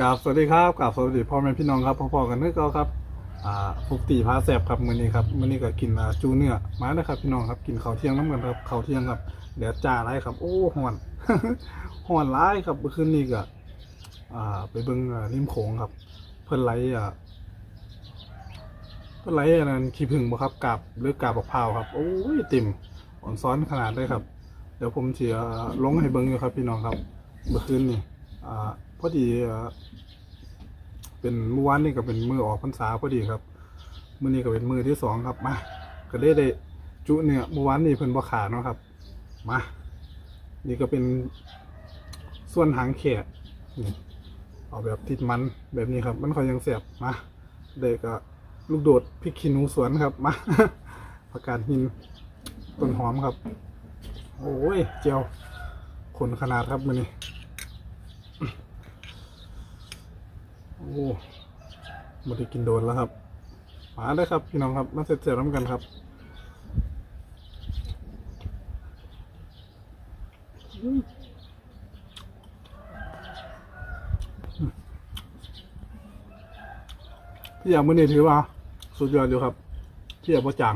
กราบสวัสดีครับกราบสวัสดีพ่อแม่พี่น้องครับพ่อๆกันนึกก็ครับอ่าฟุกตีพาแสบครับมื้อนี้ครับมื้อนี้ก็กินอ่าจูเนื้อมาแล้วครับพี่น้องครับกินข้าวเที่ยงน้ำกันครับข้าวเที่ยงครับแดดจ้าไรครับ โอ้ฮ้อนฮ้อนร้ายครับเมื่อคืนนี้ก็อ่าไปเบิ่งริมโขงครับ เพิ่นไหลอ่าเพิ่นไหลอันนั้นขี้ผึ้งบ่ครับกาบหรือกาบบักพร้าวครับโอ้ยเต็มอ่อนซ้อนขนาดเลยครับ เดี๋ยวผมสิอ่าลงให้เบิ่งอยู่ครับพี่น้องครับเมื่อคืนนี่อ่า พอดีเป็นเมื่อวานนี่ก็เป็นมือออกพรรษาพอดีครับมือนี้ก็เป็นมือที่สองครับมาก็ได้ได้จุเนี่ยเมื่อวานนี่เพิ่นบ่ขาเนาะครับมานี่ก็เป็นส่วนหางแขกเอาแบบติดมันแบบนี้ครับ มันคอยยังเสียบมาเด็กก็ลูกโดดพริกขี้หนูสวนครับมาผักกาดหินต้นหอมครับ โอ้ยเจียวขนขนาดครับมือนี้ โอ้มาได้กินโดนแล้วครับมาได้ครับพี่น้องครับมาเสร็จเสร็จแล้วกันครับพี่อยากมือนี้ถือว่า สุดยอดอยู่ครับพี่อยากประจัง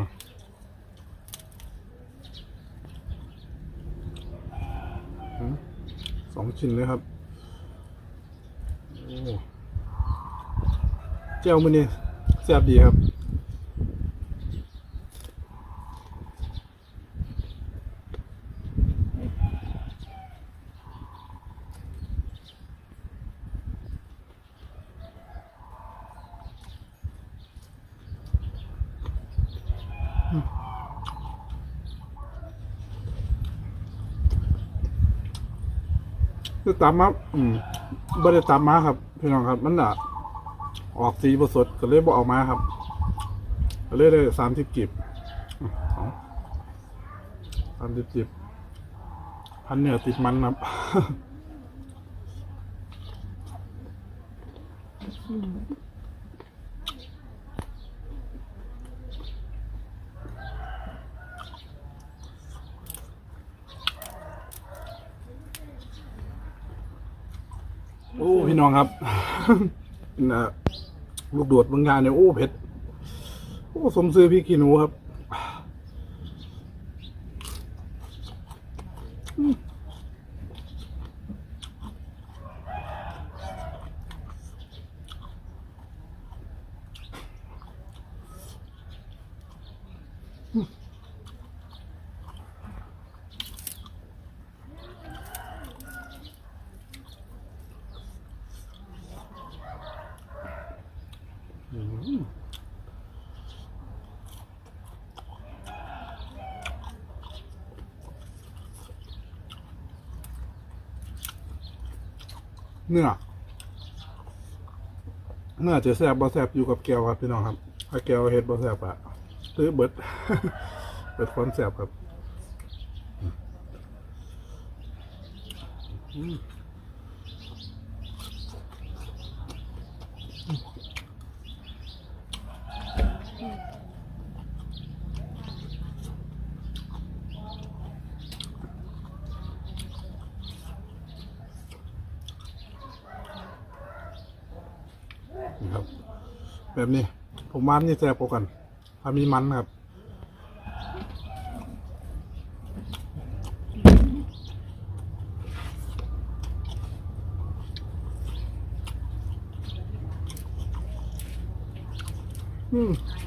สองชิ้นเลยครับ โอ้ เจ้ามือนี่แซ่บดีครับคือตามมาอืมบ่ได้ตามมาครับ พี่น้องครับ มันอะ ออกสีบสดก็เลยบ่เอามาครับก็เลยได้สามสิบกิบสามสิบกิบพันเนี่ยติดมันครับโอ้ พี่น้องครับนะ ลูกโดดบางงานเนี่ยโอ้เผ็ด โอ้ สมซื้อพี่กีหนูครับอืม เนื้อเนื้อจะแซบบอแซบอยู่กับแก้วครับพี่น้องครับถ้าแก้วเห็ดบอแซบอะซื้อเบิดเบิดความแซบครับ อืม แบบนี้ ผมว่านี่แซ่บกว่ากันถ้ามีมันครับ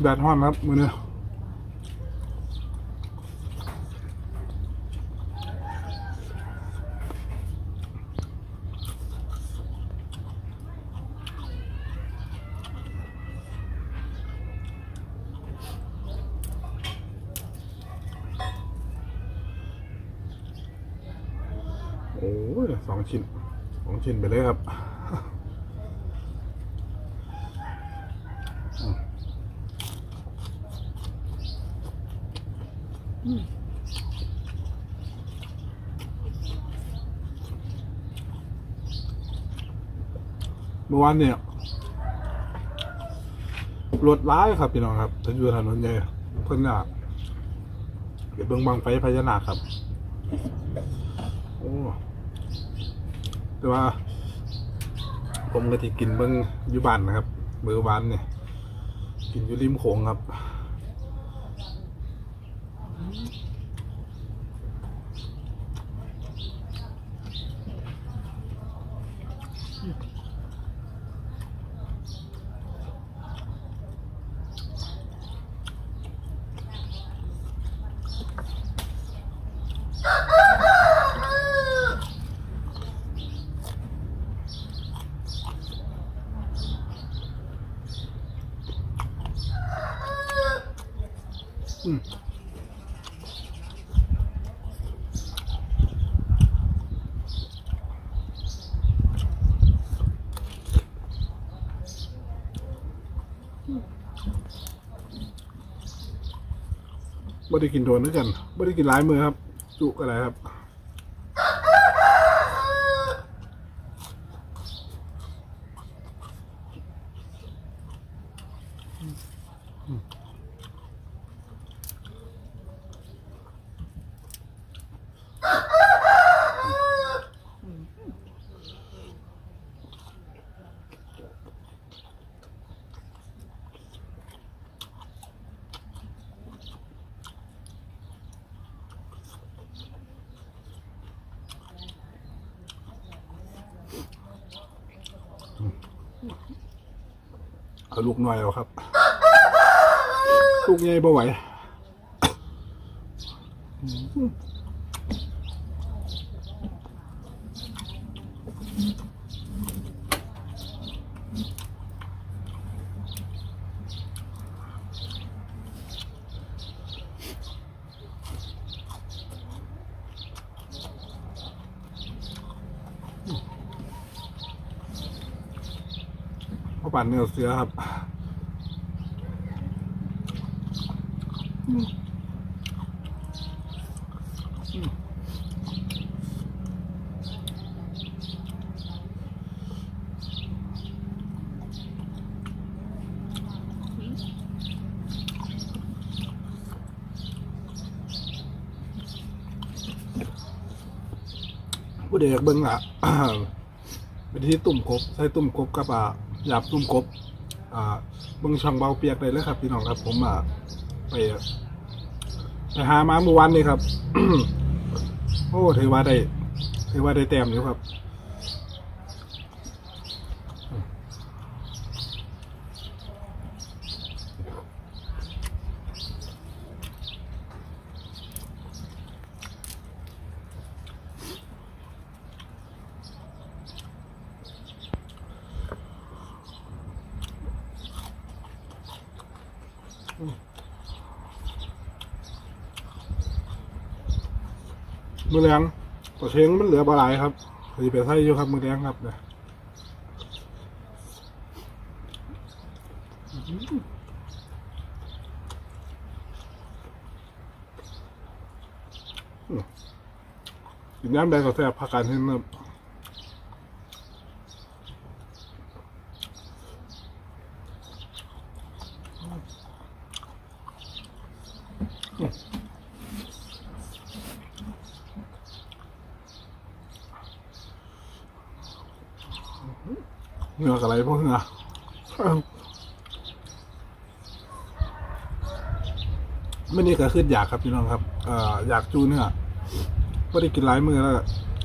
แดดฮ้อนครับมือนี้ย อ้ยสองชิ้นสองชิ้นไปเลยครับเมื่อวานเนี่ยรถร้ายครับพี่น้องครับถนนถนนใหญ่เพิ่นอะเดี๋ยวเบิ่งบางไฟพญานาคครับ โอ้ แต่ว่า ผมก็ที่กินเบิ้งอยู่บ้านนะครับเบอร์บ้านเนี่ย กินอยู่ริมโขงครับ อืม ไม่ได้กินโดนด้วยกันไม่ได้กินหลายมือครับ จุอะไรครับอืม ลูกน้อยเอาครับ ลูกใหญ่บ่ไหว ปั่นเนื้อเสือครับผู้เด็กเบิ้งอะเป็นที่ตุ่มกบใช้ตุ่มกบกับอ่า หยาบตุ้มกบ อ่าเบิ้งช่องเบาเปียกได้เลยครับ พี่น้องครับ ผมอะไปไปหามาเมื่อวานนี้ครับ โอ้ถือว่าได้ถือว่าได้แต้มอยู่ครับ มือแรงตัวเชงมันเหลือบาหลายครับสีเปใส่อยู่ครับมือแรงครับเนี่ยกินน้ำแดงก็แซ่บผักการเห็นครับ เหงือกอะไรพวกเหงือไม่นี่ก็ขึ้นอยากครับพี่น้องครับออยากจูเนื้อไม่ได้กินหลายมือแล้ว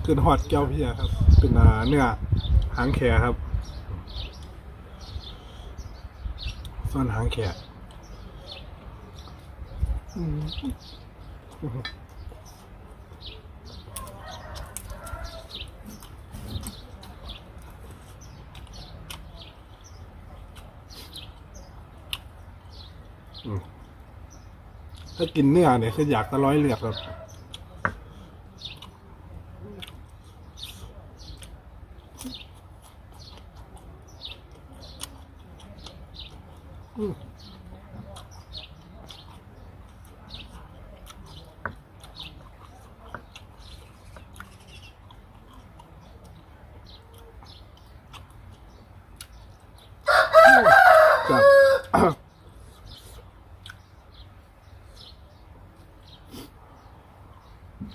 ขึ้นฮอดแก้วเพียครับ เป็นเนื้อหางแขครับ ส่วนหางแขอืม ถ้ากินเนื้อเนี่ยคืออยากตะร้อยเลือดครับ จับ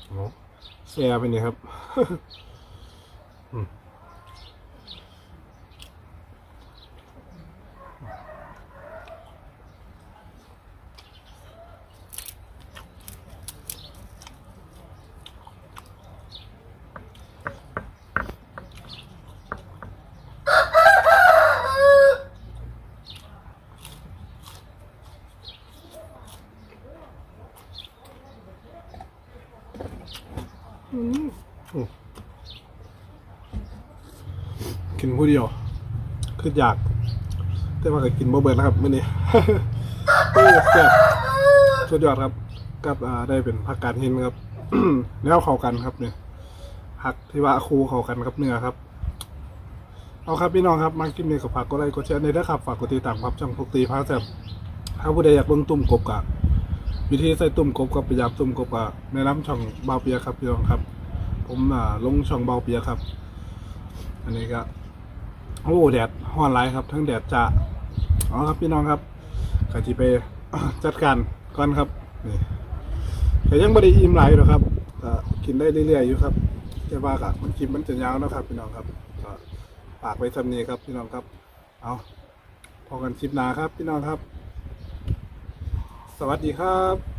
โอ้ แชร์ไปนี่ครับ กินผู้เดียว คืออยาก แต่ว่าก็กินบ่เบิดแล้วครับมื่อนี้โอ้แซ่บสุดยอดครับ กับได้เป็นผักกาดหินครับ แล้วเข้ากันครับเนี่ยผักที่ว่าคูเข้ากันครับเนื้อครับ เอาครับพี่น้องครับมากินเนื้อกับผักก็ไลค์กดเช่นในนะคขับฝากกดติดตามครับช่องพกตีพัาแซ่บถ้าผู้ใดอยากเบิ่งตุ่มกบกะ วิธีใส่ตุ่มกบกับประหยัดตุ่มกบกะแนะนำช่องเบาเปียครับพี่น้องครับ ผมอ่าลงช่องเบาเปียครับ อันนี้ก็โอ้แดดห้อนหลครับ ทั้งแดดจ้าเอครับพี่น้องครับก็ที่ไปจัดการก่อนครับนี่แต่ยังไม่ได้อิ่มหลายหรอกครับกินได้เรื่อยๆอยู่ครับแต่ว่ากะมันกินมันจะยาวนะครับ พี่น้องครับก็ฝากไว้สำนีครับพี่น้องครับ เอาพอกันคลิปหนาครับ พี่น้องครับ สวัสดีครับ